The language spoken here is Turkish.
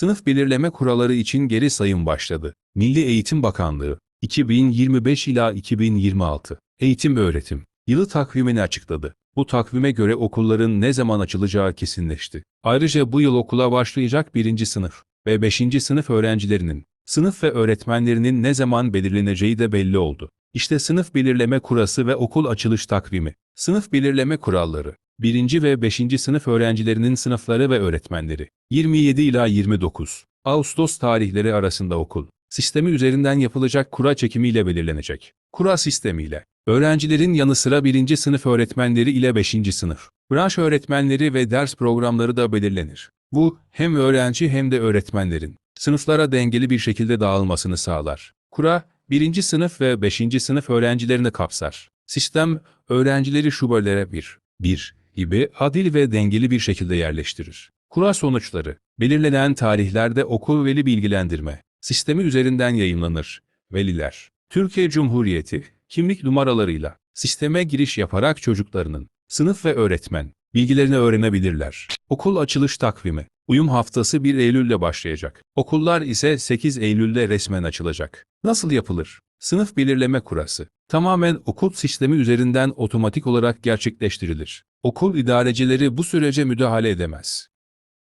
Sınıf belirleme kuralları için geri sayım başladı. Milli Eğitim Bakanlığı 2025 ila 2026 Eğitim Öğretim yılı takvimini açıkladı. Bu takvime göre okulların ne zaman açılacağı kesinleşti. Ayrıca bu yıl okula başlayacak 1. sınıf ve 5. sınıf öğrencilerinin, sınıf ve öğretmenlerinin ne zaman belirleneceği de belli oldu. İşte sınıf belirleme kurası ve okul açılış takvimi. Sınıf belirleme kuralları. 1. ve 5. sınıf öğrencilerinin sınıfları ve öğretmenleri. 27 ila 29 Ağustos tarihleri arasında okul. Sistemi üzerinden yapılacak kura çekimiyle belirlenecek. Kura sistemiyle. Öğrencilerin yanı sıra 1. sınıf öğretmenleri ile 5. sınıf. Branş öğretmenleri ve ders programları da belirlenir. Bu, hem öğrenci hem de öğretmenlerin sınıflara dengeli bir şekilde dağılmasını sağlar. Kura, 1. sınıf ve 5. sınıf öğrencilerini kapsar. Sistem, öğrencileri şubelere bir, bir gibi adil ve dengeli bir şekilde yerleştirir. Kura sonuçları, belirlenen tarihlerde okul veli bilgilendirme, sistemi üzerinden yayınlanır. Veliler, Türkiye Cumhuriyeti, kimlik numaralarıyla sisteme giriş yaparak çocuklarının, sınıf ve öğretmen, bilgilerini öğrenebilirler. Okul açılış takvimi, uyum haftası 1 Eylül'de başlayacak. Okullar ise 8 Eylül'de resmen açılacak. Nasıl yapılır? Sınıf belirleme kurası. Tamamen okul sistemi üzerinden otomatik olarak gerçekleştirilir. Okul idarecileri bu sürece müdahale edemez.